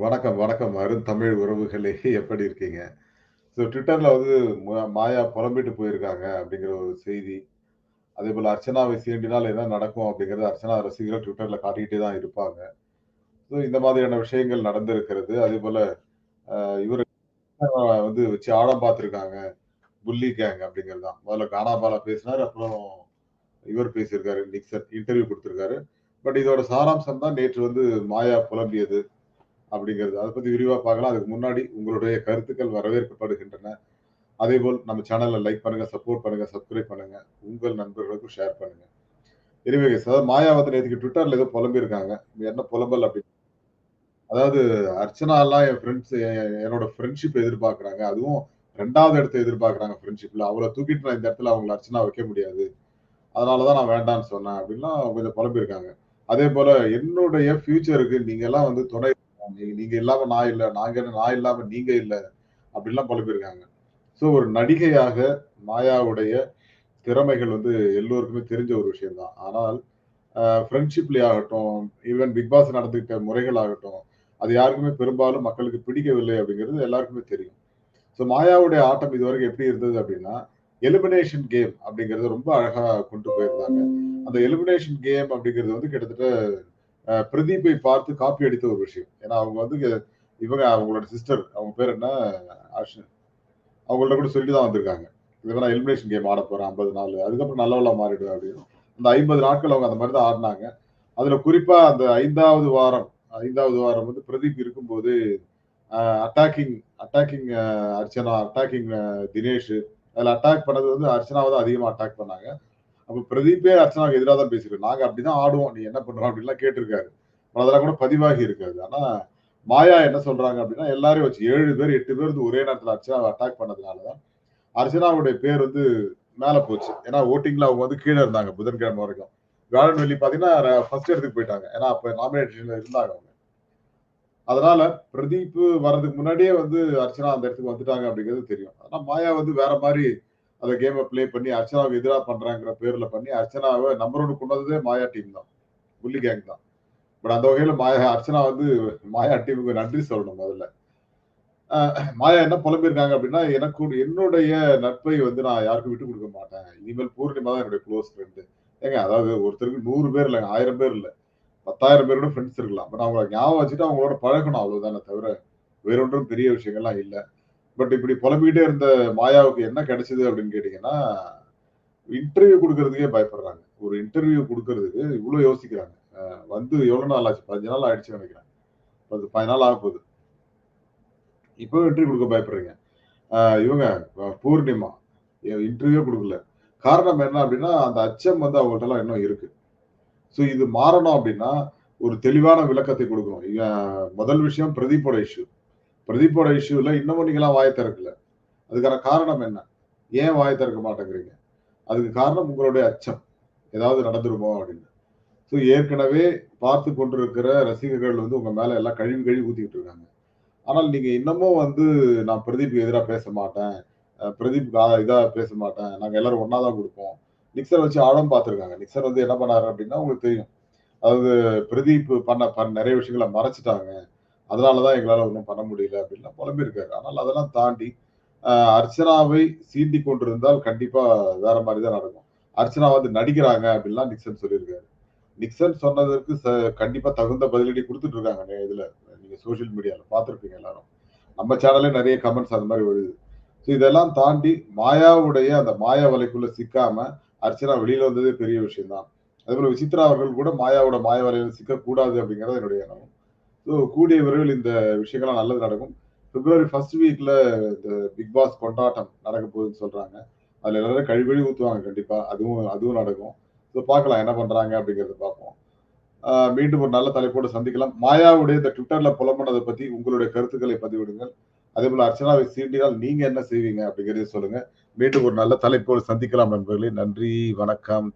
வணக்கம், வணக்கம். அருந்தமிழ் உறவுகளே எப்படி இருக்கீங்க? ஸோ ட்விட்டரில் வந்து மாயா புலம்பிட்டு போயிருக்காங்க அப்படிங்கிற ஒரு செய்தி. அதே போல் அர்ச்சனாவை சீண்டினால் என்ன நடக்கும் அப்படிங்கிறது அர்ச்சனா ரசிகர்கள் ட்விட்டரில் காட்டிக்கிட்டே தான் இருப்பாங்க. ஸோ இந்த மாதிரியான விஷயங்கள் நடந்திருக்கிறது. அதே போல் இவர் வந்து வச்சு ஆழம் பார்த்துருக்காங்க. புல்லி கேங் அப்படிங்கிறது தான். முதல்ல கானா பாலா அப்புறம் இவர் பேசியிருக்காரு. நிக்சன் இன்டர்வியூ கொடுத்துருக்காரு பட் இதோட சாராம்சம் தான் நேற்று வந்து மாயா புலம்பியது அப்படிங்கிறது. அதை பத்தி விரிவா பார்க்கலாம். அதுக்கு முன்னாடி உங்களுடைய கருத்துக்கள் வரவேற்கப்படுகின்றன. அதே போல் நம்ம சேனலை லைக் பண்ணுங்க, சப்போர்ட் பண்ணுங்க, சப்ஸ்கிரைப் பண்ணுங்க. உங்கள் நண்பர்களுக்கும் ஷேர் பண்ணுங்க. எனிவே கைஸ் அதாவது மாயா வந்து ட்விட்டர்ல ஏதோ புலம்பியிருக்காங்க. என்ன புலம்பல் அப்படி அதாவது அர்ச்சனாலாம் என் ஃப்ரெண்ட்ஸ் என்னோட ஃப்ரெண்ட்ஷிப் எதிர்பார்க்குறாங்க. அதுவும் ரெண்டாவது இடத்த எதிர்பார்க்குறாங்க ஃப்ரெண்ட்ஷிப்ல. அவளை தூக்கிட்டு நான் இந்த இடத்துல அவங்கள அர்ச்சனா வைக்க முடியாது. அதனால தான் நான் வேண்டான்னு சொன்னேன் அப்படின்லாம் கொஞ்சம் புலம்பியிருக்காங்க. அதேபோல என்னுடைய ஃபியூச்சருக்கு நீங்கள்லாம் வந்து துணை நீங்க இல்லாம நான் இல்ல. நாங்க நான் இல்லாம நீங்க இல்ல. அப்படிலாம் புலம்பியிருக்காங்க. ஸோ ஒரு நடிகையாக மாயாவுடைய திறமைகள் வந்து எல்லோருக்குமே தெரிஞ்ச ஒரு விஷயம் தான். ஆனால் ஃப்ரெண்ட்ஷிப்லேயே ஆகட்டும், ஈவன் பிக் பாஸ் நடந்துக்கிட்ட முறைகள் ஆகட்டும், அது யாருக்குமே பெரும்பாலும் மக்களுக்கு பிடிக்கவில்லை அப்படிங்கிறது எல்லாருக்குமே தெரியும். ஸோ மாயாவுடைய ஆட்டம் இதுவரைக்கும் எப்படி இருந்தது அப்படின்னா, எலிமினேஷன் கேம் அப்படிங்கிறது ரொம்ப அழகா கொண்டு போயிருந்தாங்க. அந்த எலிமினேஷன் கேம் அப்படிங்கிறது வந்து கிட்டத்தட்ட பிரதீப்பை பார்த்து காப்பி அடித்த ஒரு விஷயம். ஏன்னா அவங்க வந்து இவங்க அவங்களோட சிஸ்டர் அவங்க பேர் என்ன? அஷ் அவங்கள்ட்ட கூட சொல்லி தான் வந்திருக்காங்க. இது மாரி நான் எலிமினேஷன் கேம் ஆடப் போறேன் 50 நாளு. அதுக்கப்புறம் நல்லவெல்லாம் மாறிடுவேன் அப்படின்னு. அந்த 50 நாட்கள் அவங்க அந்த மாதிரி தான் ஆடினாங்க அதுல குறிப்பா அந்த ஐந்தாவது வாரம் ஐந்தாவது வாரம் வந்து பிரதீப் இருக்கும்போது attacking attacking Archana, attacking Dinesh அதில் அட்டாக் பண்ணது வந்து அர்ச்சனாவை தான் அதிகமாக அட்டாக் பண்ணாங்க. அப்ப பிரதீப்பே அர்ச்சனாவுக்கு எதிராக தான் பேசியிருக்காரு. நாங்க அப்படிதான் ஆடுவோம். நீ என்ன பண்ற? அப்படின்லாம் கேட்டிருக்காரு. அதெல்லாம் கூட பதிவாகி இருக்காது. ஆனா மாயா என்ன சொல்றாங்க அப்படின்னா, எல்லாரையும் வச்சு ஏழு பேர், எட்டு பேர் வந்து ஒரே நேரத்துல அர்ச்சனாவை அட்டாக் பண்ணதுனால தான், அர்ச்சனாவுடைய பேர் வந்து மேல போச்சு. ஏன்னா ஓட்டிங்ல அவங்க வந்து கீழே இருந்தாங்க புதன்கிழமை வரைக்கும். வியாழன், வெள்ளி பார்த்தீங்கன்னா ஃபர்ஸ்ட் இடத்துக்கு போயிட்டாங்க. ஏன்னா அப்ப நாமினேஷன்ல இருந்தாங்க அவங்க. அதனால பிரதீப் வர்றதுக்கு முன்னாடியே வந்து அர்ச்சனா அந்த இடத்துக்கு வந்துட்டாங்க அப்படிங்கிறது தெரியும். ஆனா மாயா வந்து வேற மாதிரி அந்த கேமை ப்ளே பண்ணி அர்ச்சனாவுக்கு எதிராக பண்ணுறாங்கிற பேரில் பண்ணி அர்ச்சனாவை நம்பர் ஒன்று கொண்டு வந்ததே மாயா டீம் தான். புள்ளி கேங் தான். பட் அந்த வகையில் மாயா அர்ச்சனா வந்து மாயா டீமுக்கு நன்றி சொல்லணும் முதல்ல. மாயா என்ன புலம்பியிருக்காங்க அப்படின்னா, எனக்கு என்னுடைய நட்பை வந்து நான் யாருக்கும் விட்டு கொடுக்க மாட்டேன். இனிமேல் பூர்ணிமா தான் என்னுடைய க்ளோஸ் ஃப்ரெண்டு ஏங்க அதாவது ஒருத்தருக்கு நூறு பேர் இல்லைங்க ஆயிரம் பேர் இல்லை பத்தாயிரம் பேரோட ஃப்ரெண்ட்ஸ் இருக்கலாம். பட் அவங்கள ஞாபகம் வச்சுட்டு அவங்களோட பழகணும் அவ்வளவுதானே தவிர, வேறொன்றும் பெரிய விஷயங்கள்லாம் இல்லை பட் இப்படி புலம்பிக்கிட்டே இருந்த மாயாவுக்கு என்ன கிடைச்சது அப்படின்னு கேட்டீங்கன்னா, இன்டர்வியூ கொடுக்கறதுக்கே பயப்படுறாங்க. ஒரு இன்டர்வியூ கொடுக்கறதுக்கு இவ்வளோ யோசிக்கிறாங்க. வந்து எவ்வளோ நாள் ஆச்சு? 15 நாள் ஆயிடுச்சு நெனைக்கிறேன். 10, 15 நாள் ஆக போகுது இப்போ இன்டர்வியூ கொடுக்க பயப்படுறீங்க. இவங்க பூர்ணிமா இன்டர்வியூ கொடுக்கல காரணம் என்ன அப்படின்னா, அந்த அச்சம் வந்து அவங்கள்ட்டலாம் இன்னும் இருக்கு. ஸோ இது மாறணும் அப்படின்னா, ஒரு தெளிவான விளக்கத்தை கொடுக்கணும் முதல் விஷயம் பிரதீப்போட இஷ்யூ. பிரதீப்போட இஷ்யூல இன்னமும் நீங்களாம் வாய திறக்கல. அதுக்கான காரணம் என்ன? ஏன் வாய திறக்க மாட்டேங்கிறீங்க? அதுக்கு காரணம் உங்களுடைய அச்சம். ஏதாவது நடந்துருமோ அப்படின்னு. ஸோ ஏற்கனவே பார்த்து கொண்டிருக்கிற ரசிகர்கள் வந்து உங்க மேல எல்லாம் கழுவி கழுவி ஊத்திக்கிட்டு இருக்காங்க. ஆனால் நீங்க இன்னமும் வந்து நான் பிரதீப்க்கு எதிராக பேச மாட்டேன். அ பிரதீப் பேச மாட்டேன். நாங்கள் எல்லாரும் ஒன்றா தான் கொடுப்போம் நிக்சன் வச்சு ஆழம் பார்த்துருக்காங்க. நிக்சன் வந்து என்ன பண்ணாரு அப்படின்னா உங்களுக்கு தெரியும். அதாவது பிரதீப் பண்ண பண்ண நிறைய விஷயங்கள மறைச்சிட்டாங்க அதனால தான் எங்களால ஒன்றும் பண்ண முடியல அப்படின்லாம் புலம்பியிருக்காரு. ஆனால் அதெல்லாம் தாண்டி அர்ச்சனாவை சீண்டி கொண்டிருந்தால் கண்டிப்பா வேற மாதிரி தான் நடக்கும். அர்ச்சனா வந்து நடிக்கிறாங்க அப்படின்லாம் நிக்சன் சொல்லியிருக்காரு. நிக்சன் சொன்னதற்கு ச கண்டிப்பா தகுந்த பதிலடி கொடுத்துட்டு இருக்காங்க நெ இதுல. நீங்க சோசியல் மீடியால எல்லாரும். நம்ம சேனல்லே நிறைய கமெண்ட்ஸ் அந்த மாதிரி வருது. ஸோ இதெல்லாம் தாண்டி மாயாவுடைய அந்த மாயா வலைக்குள்ள சிக்காம அர்ச்சனா வெளியில வந்ததே பெரிய விஷயம் தான். அதேபோல விசித்ரா அவர்கள் கூட மாயாவோட மாய வலையில சிக்கக்கூடாது அப்படிங்கிறது என்னுடைய எண்ணம். ஸோ கூடிய விரைவில் இந்த விஷயங்கள்லாம் நல்லது நடக்கும். பிப்ரவரி ஃபர்ஸ்ட் வீக்ல இந்த பிக் பாஸ் கொண்டாட்டம் நடக்க போகுதுன்னு சொல்றாங்க. அதுல எல்லாரும் கழிவழி ஊற்றுவாங்க ஊத்துவாங்க கண்டிப்பா. அதுவும் அதுவும் நடக்கும். ஸோ பார்க்கலாம் என்ன பண்றாங்க அப்படிங்கிறத பார்ப்போம். மீண்டும் ஒரு நல்ல தலைப்போடு சந்திக்கலாம். மாயாவுடைய இந்த ட்விட்டர்ல புலம்பனதை பத்தி உங்களுடைய கருத்துக்களை பதிவிடுங்கள். அதே போல அர்ச்சனாவை சீண்டினால் நீங்க என்ன செய்வீங்க அப்படிங்கறத சொல்லுங்க. மீண்டும் ஒரு நல்ல தலைப்போடு சந்திக்கலாம் நண்பர்களே. நன்றி, வணக்கம்.